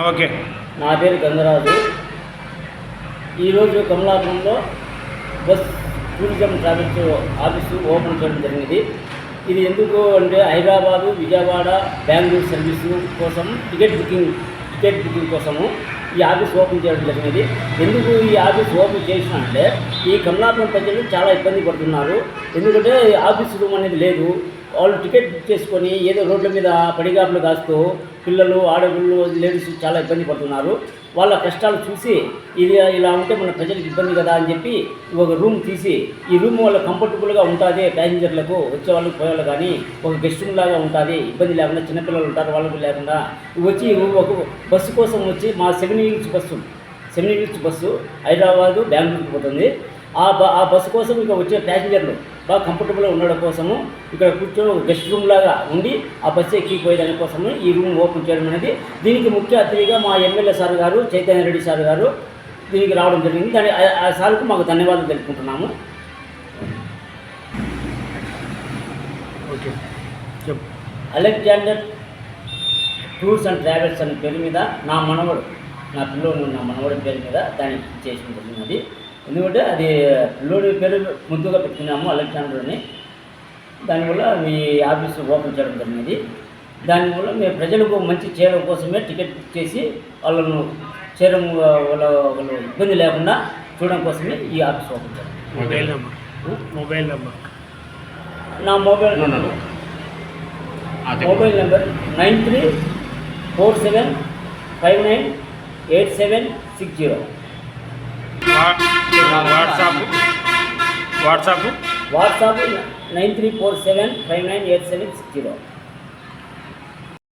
Okay. నా పేరు గంగరాజు. ఈరోజు కమలాపురంలో bus tourism travels office open చేయడం జరిగింది. ఇది ఎందుకు అంటే హైదరాబాదు విజయవాడ బెంగళూరు సర్వీసు కోసం టికెట్ బుకింగ్ టికెట్ బుకింగ్ కోసము ఈ ఆఫీస్ ఓపెన్ చేయడం జరిగింది. ఎందుకు ఈ ఆఫీస్ ఓపెన్ చేసిన అంటే ఈ కమలాపురం ప్రజలు చాలా ఇబ్బంది పడుతున్నారు. ఎందుకంటే ఆఫీస్ రూమ్ అనేది లేదు. వాళ్ళు టికెట్ బుక్ చేసుకొని ఏదో రోడ్ల మీద పడిగాపులు కాస్తూ పిల్లలు ఆడపిల్లలు లేడీస్ చాలా ఇబ్బంది పడుతున్నారు. వాళ్ళ కష్టాలు చూసి ఇది ఇలా ఉంటే మన ప్రజలకు ఇబ్బంది కదా అని చెప్పి ఒక రూమ్ తీసి ఈ రూమ్ వాళ్ళ కంఫర్టబుల్గా ఉంటుంది ప్యాసింజర్లకు వచ్చే వాళ్ళకి పోయేవాళ్ళు కానీ ఒక గెస్ట్ రూమ్ లాగా ఉంటుంది. ఇబ్బంది లేకుండా చిన్నపిల్లలు ఉంటారు వాళ్ళకి లేకుండా. వచ్చి ఒక బస్సు కోసం వచ్చి మా seven years bus seven years bus Hyderabad బెంగళూరుకి పోతుంది. ఆ బ ఆ బస్సు కోసం ఇక వచ్చే ప్యాసింజర్లు బాగా కంఫర్టబుల్గా ఉండడం కోసము ఇక్కడ కూర్చొని ఒక గెస్ట్ రూమ్ లాగా ఉండి ఆ బస్సు ఎక్కిపోయేదాని కోసము ఈ రూమ్ ఓపెన్ చేయడం అనేది దీనికి ముఖ్య అతిథిగా మా ఎమ్మెల్యే సార్ గారు చైతన్య రెడ్డి సార్ గారు దీనికి రావడం జరిగింది. దాని ఆ- సార్కు మాకు ధన్యవాదాలు తెలుపుకుంటున్నాము. ఓకే. చెప్పు. అలెగ్జాండర్ టూర్స్ అండ్ ట్రావెల్స్ అనే పేరు మీద నా మనవడు నా పిల్లోడు నా మనవడి పేరు మీద దాన్ని చేసిన జరిగినది. ఎందుకంటే అది పిల్లోడి పేరు ముద్దుగా పెట్టుకున్నాము అలెగ్జాండర్ అని దానివల్ల మీ ఆఫీస్ ఓపెన్ చేయడం జరిగినది దానివల్ల మేము ప్రజలకు మంచి చేయడం కోసమే టికెట్ బుక్ చేసి వాళ్ళను చేయడం వాళ్ళ వాళ్ళు ఇబ్బంది లేకుండా చూడడం కోసమే ఈ ఆఫీస్ ఓపెన్ చేయడం మొబైల్ నెంబర్. Mobile number. నా mobile mobile number nine three four seven five nine eight seven six zero. WhatsApp. WhatsApp. WhatsApp nine three four seven five nine eight seven six zero.